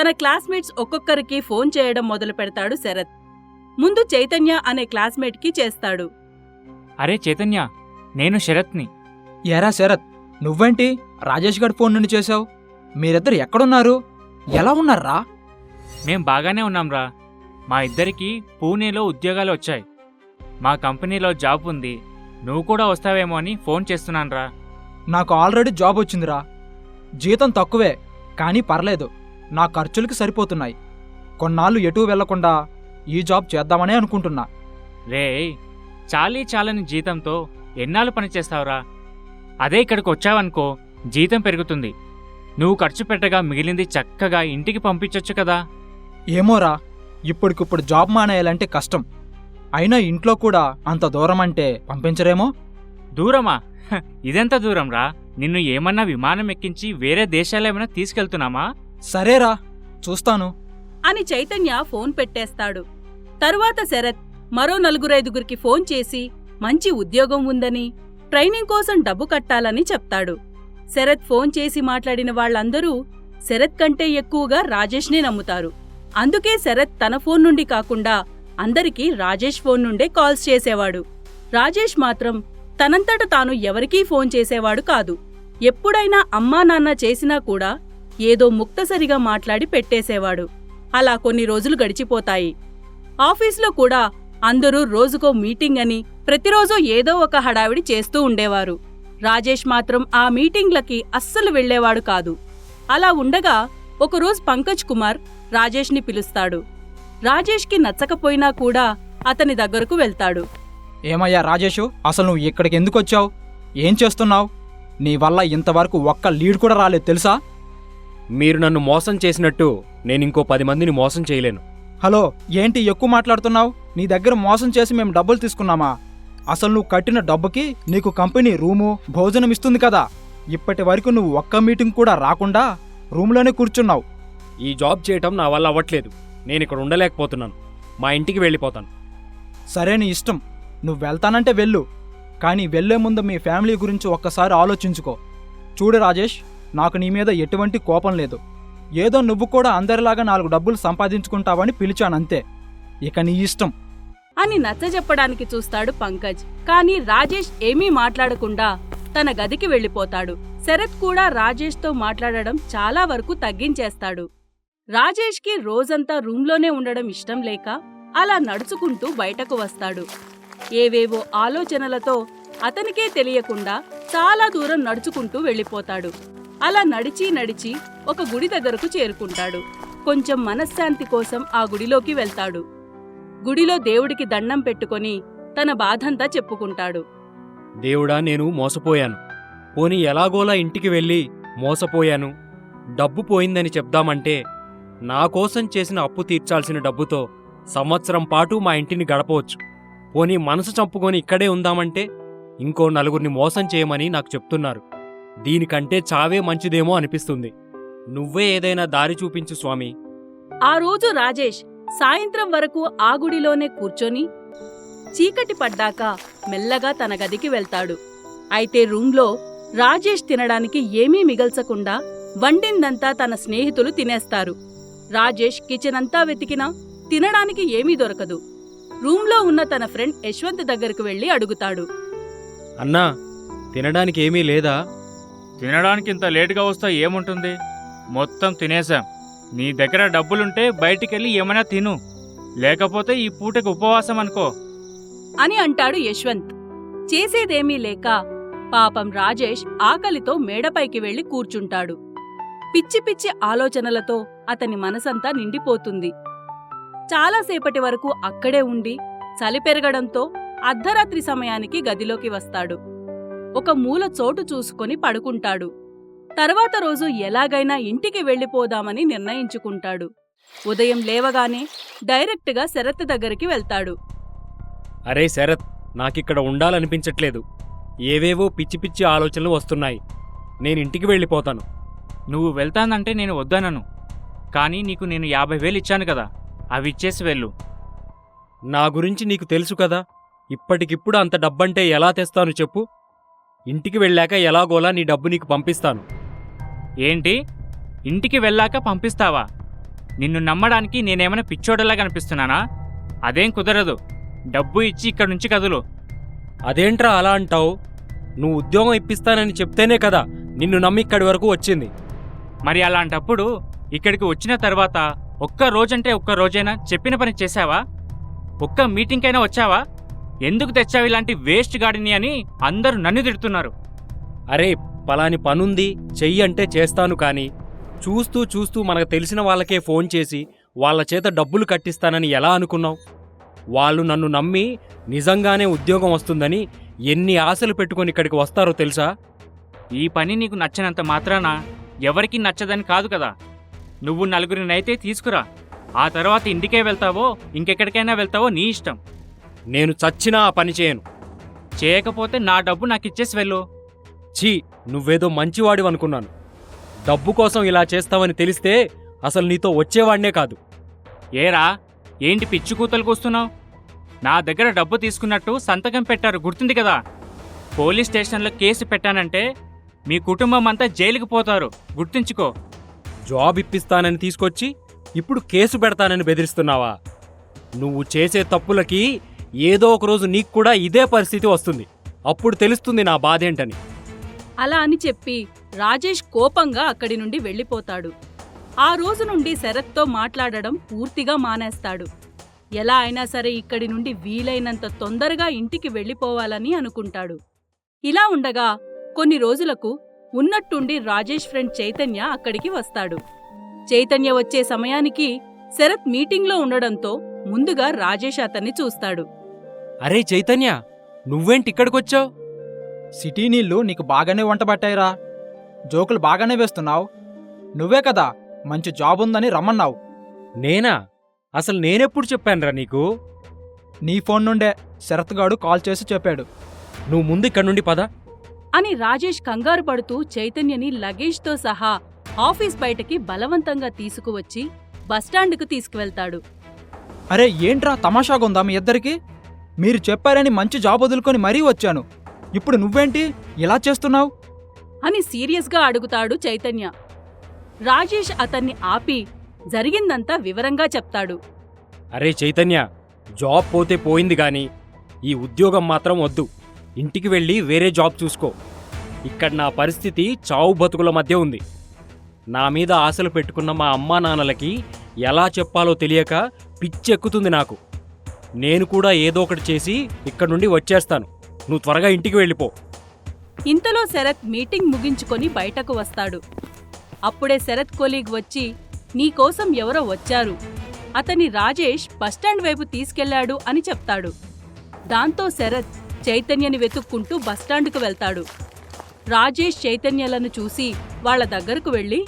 తన క్లాస్మేట్స్ ఒక్కొక్కరికి ఫోన్ చేయడం మొదలు పెడతాడు శరత్. ముందు చైతన్య అనే క్లాస్మేట్కి చేస్తాడు. అరే చైతన్య నేను శరత్ని. ఎరా శరత్ నువ్వేంటి రాజేష్ గడ్ ఫోన్ నుండి చేశావు? మీరిద్దరు ఎక్కడున్నారు? ఎలా ఉన్నారా మేం బాగానే ఉన్నాంరా. మా ఇద్దరికి పూణేలో ఉద్యోగాలు వచ్చాయి. మా కంపెనీలో జాబ్ ఉంది. నువ్వు కూడా వస్తావేమో అని ఫోన్ చేస్తున్నానురా. నాకు ఆల్రెడీ జాబ్ వచ్చిందిరా. జీతం తక్కువే కానీ పర్లేదు. నా ఖర్చులకి సరిపోతున్నాయి. కొన్నాళ్ళు ఎటూ వెళ్ళకుండా ఈ జాబ్ చేద్దామనే అనుకుంటున్నా. రే చాలీ చాలని జీతంతో ఎన్నాళ్ళు పని చేస్తావురా? అదే ఇక్కడికి వచ్చావనుకో జీతం పెరుగుతుంది. నువ్వు ఖర్చు పెట్టగా మిగిలింది చక్కగా ఇంటికి పంపించొచ్చు కదా? ఏమోరా ఇప్పటికిప్పుడు జాబ్ మానేయాలంటే కష్టం. అయినా ఇంట్లో కూడా అంత దూరం అంటే పంపించరేమో? దూరమా? ఇదెంత దూరం రా నిన్ను ఏమన్నా విమానం ఎక్కించి వేరే దేశాలేమైనా తీసుకెళ్తున్నామా? సరేరా చూస్తాను. అని చైతన్య ఫోన్ పెట్టేస్తాడు. తరువాత శరత్ మరో నలుగురైదుగురికి ఫోన్ చేసి మంచి ఉద్యోగం ఉందని ట్రైనింగ్ కోసం డబ్బు కట్టాలని చెప్తాడు. శరత్ ఫోన్ చేసి మాట్లాడిన వాళ్ళందరూ శరత్ కంటే ఎక్కువగా రాజేష్నే నమ్ముతారు. అందుకే శరత్ తన ఫోన్ నుండి కాకుండా అందరికీ రాజేష్ ఫోన్ నుండే కాల్స్ చేసేవాడు. రాజేష్ మాత్రం తనంతట తాను ఎవరికీ ఫోన్ చేసేవాడు కాదు. ఎప్పుడైనా అమ్మా నాన్న చేసినా కూడా ఏదో ముక్తసరిగా మాట్లాడి పెట్టేసేవాడు. అలా కొన్ని రోజులు గడిచిపోతాయి. ఆఫీస్లో కూడా అందరూ రోజుకో మీటింగ్ అని ప్రతిరోజు ఏదో ఒక హడావిడి చేస్తూ ఉండేవారు. రాజేష్ మాత్రం ఆ మీటింగ్లకి అస్సలు వెళ్ళేవాడు కాదు. అలా ఉండగా ఒకరోజు పంకజ్ కుమార్ రాజేష్ని పిలుస్తాడు. రాజేష్కి నచ్చకపోయినా కూడా అతని దగ్గరకు వెళ్తాడు. ఏమయ్యా రాజేషు అసలు నువ్వు ఇక్కడికి ఎందుకు వచ్చావు? ఏం చేస్తున్నావు? నీ వల్ల ఇంతవరకు ఒక్క లీడ్ కూడా రాలేదు తెలుసా? మీరు నన్ను మోసం చేసినట్టు నేను ఇంకో పది మందిని మోసం చేయలేను. హలో ఏంటి ఎక్కువ మాట్లాడుతున్నావు? నీ దగ్గర మోసం చేసి మేము డబ్బులు తీసుకున్నామా? అసలు నువ్వు కట్టిన డబ్బుకి నీకు కంపెనీ రూము భోజనం ఇస్తుంది కదా. ఇప్పటి వరకు నువ్వు ఒక్క మీటింగ్ కూడా రాకుండా రూమ్లోనే కూర్చున్నావు. ఈ జాబ్ చేయటం నా వల్ల అవ్వట్లేదు. నేను ఇక్కడ ఉండలేకపోతున్నాను. మా ఇంటికి వెళ్ళిపోతాను. సరే నీ ఇష్టం. నువ్వు వెళ్తానంటే వెళ్ళు. కానీ వెళ్ళే ముందు మీ ఫ్యామిలీ గురించి ఒక్కసారి ఆలోచించుకో. చూడు రాజేష్ నాకు నీ మీద ఎటువంటి కోపం లేదు. ఏదో నువ్వు కూడా అందరిలాగా నాలుగు డబ్బులు సంపాదించుకుంటావని పిలిచానంతే. ఇక నీ ఇష్టం. అని నచ్చజెప్పడానికి చూస్తాడు పంకజ్. కానీ రాజేష్ ఏమీ మాట్లాడకుండా తన గదికి వెళ్ళిపోతాడు. శరత్ కూడా రాజేష్తో మాట్లాడడం చాలా వరకు తగ్గించేస్తాడు. రాజేష్కి రోజంతా రూంలోనే ఉండడం ఇష్టం లేక అలా నడుచుకుంటూ బయటకు వస్తాడు. ఏవేవో ఆలోచనలతో అతనికే తెలియకుండా చాలా దూరం నడుచుకుంటూ వెళ్ళిపోతాడు. అలా నడిచి నడిచి ఒక గుడి దగ్గరకు చేరుకుంటాడు. కొంచెం మనశ్శాంతి కోసం ఆ గుడిలోకి వెళ్తాడు. గుడిలో దేవుడికి దండం పెట్టుకొని తన బాధంతా చెప్పుకుంటాడు. దేవుడా నేను మోసపోయాను. పోనీ ఎలాగోలా ఇంటికి వెళ్ళి మోసపోయాను. డబ్బు పోయిందని చెప్దామంటే నా కోసం చేసిన అప్పు తీర్చాల్సిన డబ్బుతో సంవత్సరం పాటు మా ఇంటిని గడపవచ్చు. పోనీ మనసు చంపుకొని ఇక్కడే ఉందామంటే ఇంకో నలుగురిని మోసం చేయమని నాకు చెప్తున్నారు. దీనికంటే చావే మంచిదేమో అనిపిస్తుంది. నువ్వే ఏదైనా దారి చూపించు స్వామి. ఆ రోజు రాజేష్ సాయంత్రం వరకు ఆ గుడిలోనే కూర్చొని చీకటి పడ్డాక మెల్లగా తన గదికి వెళ్తాడు. అయితే రూంలో రాజేష్ తినడానికి ఏమీ మిగల్చకుండా వండిందంతా తన స్నేహితులు తినేస్తారు. రాజేష్ కిచెన్ అంతా వెతికినా తినడానికి ఏమీ దొరకదు. రూంలో ఉన్న తన ఫ్రెండ్ యశ్వంత్ దగ్గరకు వెళ్ళి అడుగుతాడు. అన్నా తినడానికి ఏమీ లేదా? తినడానికి ఇంత లేటుగా వస్తా ఏముంటుంది? మొత్తం తినేశాం. నీ దగ్గర డబ్బులుంటే బయటికెళ్ళి ఏమైనా తిను. లేకపోతే ఈ పూటకి ఉపవాసం అనుకో. అని అంటాడు యశ్వంత్. చేసేదేమీ లేక పాపం రాజేష్ ఆకలితో మేడపైకి వెళ్ళి కూర్చుంటాడు. పిచ్చి పిచ్చి ఆలోచనలతో అతని మనసంతా నిండిపోతుంది. చాలాసేపటి వరకు అక్కడే ఉండి చలి పెరగడంతో అర్ధరాత్రి సమయానికి గదిలోకి వస్తాడు. ఒక మూల చోటు చూసుకొని పడుకుంటాడు. తర్వాత రోజు ఎలాగైనా ఇంటికి వెళ్ళిపోదామని నిర్ణయించుకుంటాడు. ఉదయం లేవగానే డైరెక్ట్గా శరత్ దగ్గరికి వెళ్తాడు. అరే శరత్ నాకిక్కడ ఉండాలనిపించట్లేదు. ఏవేవో పిచ్చి పిచ్చి ఆలోచనలు వస్తున్నాయి. నేను ఇంటికి వెళ్ళిపోతాను. నువ్వు వెళ్తానంటే నేను వద్దనను. కానీ నీకు నేను యాభై వేలు ఇచ్చాను కదా అవి ఇచ్చేసి వెళ్ళు. నా గురించి నీకు తెలుసు కదా ఇప్పటికిప్పుడు అంత డబ్బంటే ఎలా తెస్తాను చెప్పు. ఇంటికి వెళ్ళాక ఎలాగోలా నీ డబ్బు నీకు పంపిస్తాను. ఏంటి? ఇంటికి వెళ్ళాక పంపిస్తావా? నిన్ను నమ్మడానికి నేనేమైనా పిచ్చోడలా కనిపిస్తున్నానా? అదేం కుదరదు. డబ్బు ఇచ్చి ఇక్కడి నుంచి కదులు. అదేంట్రా అలా అంటావు? నువ్వు ఉద్యోగం ఇప్పిస్తానని చెప్తేనే కదా నిన్ను నమ్మి ఇక్కడి వరకు వచ్చింది. మరి అలాంటప్పుడు ఇక్కడికి వచ్చిన తర్వాత ఒక్క రోజంటే ఒక్క రోజైనా చెప్పిన పని చేశావా? ఒక్క మీటింగ్కైనా వచ్చావా? ఎందుకు తెచ్చావు ఇలాంటి వేస్ట్ గాడిని అని అందరూ నన్ను తిడుతున్నారు. అరే పలాని పనుంది చెయ్యి అంటే చేస్తాను కానీ చూస్తూ చూస్తూ మనకు తెలిసిన వాళ్ళకే ఫోన్ చేసి వాళ్ళ చేత డబ్బులు కట్టిస్తానని ఎలా అనుకున్నావు? వాళ్ళు నన్ను నమ్మి నిజంగానే ఉద్యోగం వస్తుందని ఎన్ని ఆశలు పెట్టుకొని ఇక్కడికి వస్తారో తెలుసా? ఈ పని నీకు నచ్చనంత మాత్రాన ఎవరికీ నచ్చదని కాదు కదా. నువ్వు నలుగురినైతే తీసుకురా. ఆ తర్వాత ఇంటికే వెళ్తావో ఇంకెక్కడికైనా వెళ్తావో నీ ఇష్టం. నేను చచ్చినా ఆ పని చేయను. చేయకపోతే నా డబ్బు నాకు ఇచ్చేసి వెళ్ళు. ఛీ నువ్వేదో మంచివాడివి అనుకున్నాను. డబ్బు కోసం ఇలా చేస్తావని తెలిస్తే అసలు నీతో వచ్చేవాడినే కాదు. ఏరా ఏంటి పిచ్చి కూతలు కూస్తున్నావు? నా దగ్గర డబ్బు తీసుకున్నట్టు సంతకం పెట్టారు గుర్తుంది కదా? పోలీస్ స్టేషన్లో కేసు పెట్టానంటే మీ కుటుంబం అంతా జైలుకి పోతారు గుర్తుంచుకో. జాబ్ ఇప్పిస్తానని తీసుకొచ్చి ఇప్పుడు కేసు పెడతానని బెదిరిస్తున్నావా? నువ్వు చేసే తప్పులకి ఏదో ఒక రోజు నీకు కూడా ఇదే పరిస్థితి వస్తుంది. అప్పుడు తెలుస్తుంది నా బాధేంటని. అలా అని చెప్పి రాజేష్ కోపంగా అక్కడి నుండి వెళ్ళిపోతాడు. ఆ రోజు నుండి శరత్తో మాట్లాడడం పూర్తిగా మానేస్తాడు. ఎలా అయినా సరే ఇక్కడి నుండి వీలైనంత తొందరగా ఇంటికి వెళ్ళిపోవాలని అనుకుంటాడు. ఇలా ఉండగా కొన్ని రోజులకు ఉన్నట్టుండి రాజేష్ ఫ్రెండ్ చైతన్య అక్కడికి వస్తాడు. చైతన్య వచ్చే సమయానికి శరత్ మీటింగ్లో ఉండడంతో ముందుగా రాజేష్ అతన్ని చూస్తాడు. అరే చైతన్య నువ్వేంటి ఇక్కడికొచ్చావు? సిటీ నీళ్ళు నీకు బాగానే వంట పట్టాయిరా. జోకులు బాగానే వేస్తున్నావు. నువ్వే కదా మంచి జాబ్ ఉందని రమ్మన్నావు. నేనా? అసలు నేనెప్పుడు చెప్పానురా నీకు? నీ ఫోన్ నుండే శరత్గాడు కాల్ చేసి చెప్పాడు. నువ్వు ముందు ఇక్కడి నుండి పద. అని రాజేష్ కంగారు పడుతూ చైతన్యని లగేజ్తో సహా ఆఫీస్ బయటకి బలవంతంగా తీసుకువచ్చి బస్టాండ్కు తీసుకువెళ్తాడు. అరే ఏంట్రా తమాషాగుందా మీ ఇద్దరికి? మీరు చెప్పారని మంచి జాబ్ వదులుకొని మరీ వచ్చాను. ఇప్పుడు నువ్వేంటి? ఇలా చేస్తున్నావు? అని సీరియస్గా అడుగుతాడు చైతన్య. రాజేష్ అతన్ని ఆపి జరిగిందంతా వివరంగా చెప్తాడు. అరే చైతన్య జాబ్ పోతే పోయింది గాని ఈ ఉద్యోగం మాత్రం వద్దు. ఇంటికి వెళ్ళి వేరే జాబ్ చూసుకో. ఇక్కడ నా పరిస్థితి చావు బతుకుల మధ్య ఉంది. నా మీద ఆశలు పెట్టుకున్న మా అమ్మా నాన్నలకి ఎలా చెప్పాలో తెలియక పిచ్చెక్కుతుంది నాకు. నేను కూడా ఏదో ఒకటి చేసి ఇక్కడ నుండి వచ్చేస్తాను. నువ్వు త్వరగా ఇంటికి వెళ్ళిపో. ఇంతలో శరత్ మీటింగ్ ముగించుకొని బయటకు వస్తాడు. అప్పుడే శరత్ కొలీగ్ వచ్చి నీకోసం ఎవరో వచ్చారు? అతని రాజేష్ బస్టాండ్ వైపు తీసుకెళ్ళాడు అని చెప్తాడు. దాంతో శరత్ చైతన్యని వెతుక్కుంటూ బస్టాండుకు వెళ్తాడు. రాజేష్ చైతన్యలను చూసి వాళ్ళ దగ్గరకు వెళ్ళి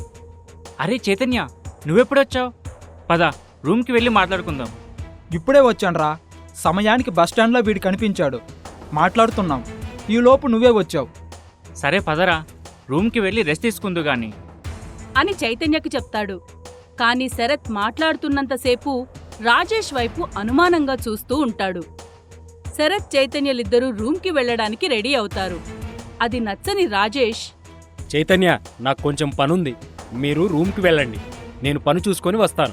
అరే చైతన్య నువ్వెప్పుడొచ్చావు? పద రూమ్కి వెళ్ళి మాట్లాడుకుందాం. ఇప్పుడే వచ్చాన్రా. సమయానికి బస్టాండ్లో వీడు కనిపించాడు. మాట్లాడుతున్నాం. ఈలోపు నువ్వే వచ్చావు. సరే పదరా. రూమ్కి వెళ్ళి రెస్ట్ తీసుకుందు గాని. అని చైతన్యకు చెప్తాడు. కాని శరత్ మాట్లాడుతున్నంతసేపు రాజేష్ వైపు అనుమానంగా చూస్తూ ఉంటాడు. శరత్ చైతన్యలిద్దరూ రూమ్కి వెళ్ళడానికి రెడీ అవుతారు. అది నచ్చని రాజేష్. చైతన్య నాకు కొంచెం పనుంది. మీరు రూమ్కి వెళ్ళండి. నేను పని చూసుకొని వస్తాను.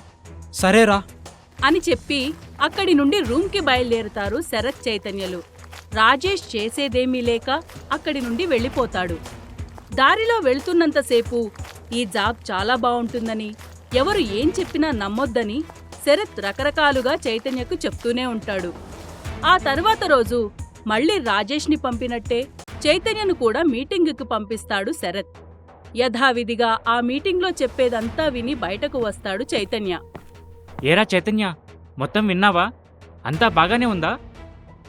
సరేరా. అని చెప్పి అక్కడి నుండి రూమ్కి బయలుదేరుతారు శరత్ చైతన్యలు. రాజేష్ చేసేదేమీ లేక అక్కడి నుండి వెళ్ళిపోతాడు. దారిలో వెళ్తున్నంతసేపు ఈ జాబ్ చాలా బాగుంటుందని ఎవరు ఏం చెప్పినా నమ్మొద్దని శరత్ రకరకాలుగా చైతన్యకు చెప్తూనే ఉంటాడు. ఆ తర్వాత రోజు మళ్ళీ రాజేష్ని పంపినట్టే చైతన్యను కూడా మీటింగుకు పంపిస్తాడు శరత్. యథావిధిగా ఆ మీటింగ్లో చెప్పేదంతా విని బయటకు వస్తాడు చైతన్య. ఏరా చైతన్య మొత్తం విన్నావా? అంతా బాగానే ఉందా?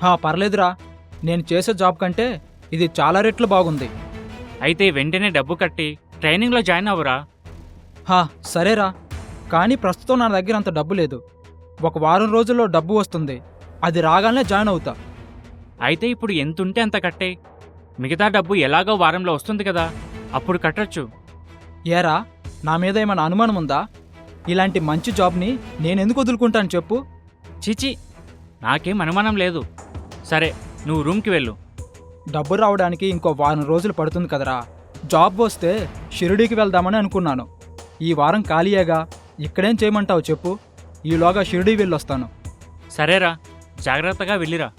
హా పర్లేదురా. నేను చేసే జాబ్ కంటే ఇది చాలా రెట్లు బాగుంది. అయితే వెంటనే డబ్బు కట్టి ట్రైనింగ్లో జాయిన్ అవ్వరా? హా సరేరా. కానీ ప్రస్తుతం నా దగ్గర అంత డబ్బు లేదు. ఒక వారం రోజుల్లో డబ్బు వస్తుంది. అది రాగానే జాయిన్ అవుతా. అయితే ఇప్పుడు ఎంతుంటే అంత కట్టే? మిగతా డబ్బు ఎలాగో వారంలో వస్తుంది కదా. అప్పుడు కట్టొచ్చు. ఏరా నా మీద ఏమైనా అనుమానం ఉందా? ఇలాంటి మంచి జాబ్ని నేనెందుకు వదులుకుంటాను చెప్పు? చీచి నాకేం అనుమానం లేదు. సరే నువ్వు రూమ్కి వెళ్ళు. డబ్బు రావడానికి ఇంకో వారం రోజులు పడుతుంది కదరా. జాబ్ వస్తే షిరిడీకి వెళ్దామని అనుకున్నాను. ఈ వారం ఖాళీయేగా ఇక్కడేం చేయమంటావు చెప్పు? ఈలోగా షిరిడీ వెళ్ళొస్తాను. సరేరా జాగ్రత్తగా వెళ్ళిరా.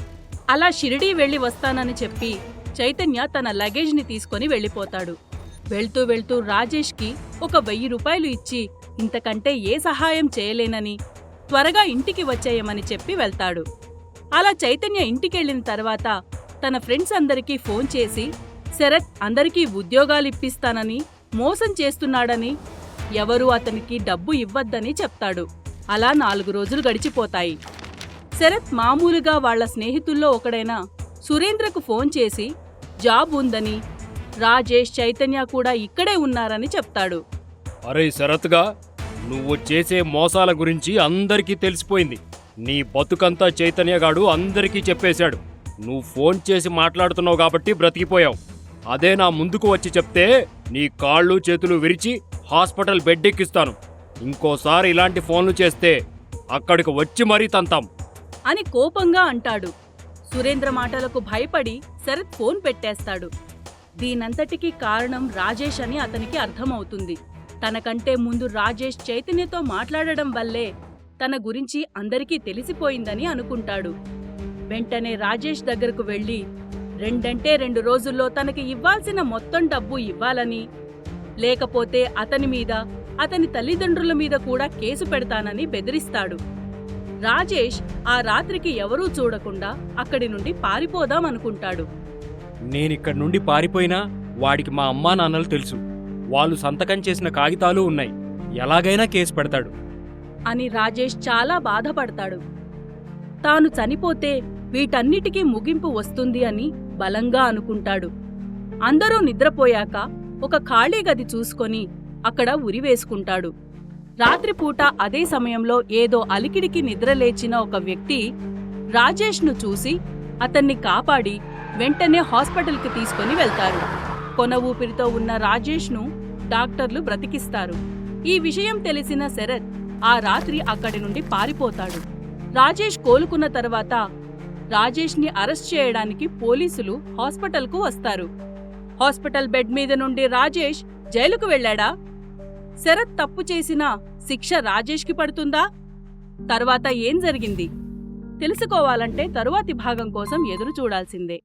అలా షిరిడీ వెళ్ళి వస్తానని చెప్పి చైతన్య తన లగేజ్ని తీసుకొని వెళ్ళిపోతాడు. వెళ్తూ వెళ్తూ రాజేష్కి ఒక వెయ్యి రూపాయలు ఇచ్చి ఇంతకంటే ఏ సహాయం చేయలేనని త్వరగా ఇంటికి వచ్చేయమని చెప్పి వెళ్తాడు. అలా చైతన్య ఇంటికెళ్ళిన తర్వాత తన ఫ్రెండ్స్ అందరికీ ఫోన్ చేసి శరత్ అందరికీ ఉద్యోగాలిప్పిస్తానని మోసం చేస్తున్నాడని ఎవరూ అతనికి డబ్బు ఇవ్వద్దని చెప్తాడు. అలా నాలుగు రోజులు గడిచిపోతాయి. శరత్ మామూలుగా వాళ్ళ స్నేహితుల్లో ఒకడైన సురేంద్రకు ఫోన్ చేసి జాబ్ ఉందని రాజేష్ చైతన్య కూడా ఇక్కడే ఉన్నారని చెప్తాడు. అరే శరత్గా నువ్వు చేసే మోసాల గురించి అందరికీ తెలిసిపోయింది. నీ బతుకంతా చైతన్యగాడు అందరికీ చెప్పేశాడు. నువ్వు ఫోన్ చేసి మాట్లాడుతున్నావు కాబట్టి బ్రతికిపోయావు. అదే నా ముందుకు వచ్చి చెప్తే నీ కాళ్ళు చేతులు విరిచి హాస్పిటల్ బెడ్ ఎక్కిస్తాను ఇంకోసారి ఇలాంటి ఫోన్లు చేస్తే అక్కడికి వచ్చి మరీ తంతాం. అని కోపంగా అంటాడు. సురేంద్ర మాటలకు భయపడి శరత్ ఫోన్ పెట్టేస్తాడు. దీనంతటికీ కారణం రాజేష్ అని అతనికి అర్థమవుతుంది. తనకంటే ముందు రాజేష్ చైతన్యతో మాట్లాడడం వల్లే తన గురించి అందరికీ తెలిసిపోయిందని అనుకుంటాడు. వెంటనే రాజేష్ దగ్గరకు వెళ్ళి రెండంటే రెండు రోజుల్లో తనకి ఇవ్వాల్సిన మొత్తం డబ్బు ఇవ్వాలని. లేకపోతే అతని మీద అతని తల్లిదండ్రుల మీద కూడా కేసు పెడతానని బెదిరిస్తాడు. రాజేష్ ఆ రాత్రికి ఎవరూ చూడకుండా అక్కడి నుండి పారిపోదాం అనుకుంటాడు. నేనిక్కడి నుండి పారిపోయినా వాడికి మా అమ్మా నాన్నలు తెలుసు. వాళ్ళు సంతకం చేసిన కాగితాలు ఉన్నాయి. ఎలాగైనా కేసు పెడతాడు. అని రాజేష్ చాలా బాధపడతాడు. తాను చనిపోతే వీటన్నిటికీ ముగింపు వస్తుంది అని బలంగా అనుకుంటాడు. అందరూ నిద్రపోయాక ఒక ఖాళీ గది చూసుకొని అక్కడ ఉరివేసుకుంటాడు రాత్రిపూట అదే సమయంలో ఏదో అలికిడికి నిద్రలేచిన ఒక వ్యక్తి రాజేష్ను చూసి అతన్ని కాపాడి వెంటనే హాస్పిటల్కి తీసుకొని వెళ్తారు. కొన ఊపిరితో ఉన్న రాజేష్ను డాక్టర్లు బ్రతికిస్తారు. ఈ విషయం తెలిసిన శరత్ ఆ రాత్రి అక్కడి నుండి పారిపోతాడు. రాజేష్ కోలుకున్న తర్వాత రాజేష్ని అరెస్ట్ చేయడానికి పోలీసులు హాస్పిటల్కు వస్తారు. హాస్పిటల్ బెడ్ మీద నుండి రాజేష్ జైలుకు వెళ్ళాడా? శరత్ తప్పు చేసిన శిక్ష రాజేష్కి పడుతుందా? తర్వాత ఏం జరిగింది? తెలుసుకోవాలంటే తరువాతి భాగం కోసం ఎదురు చూడాల్సిందే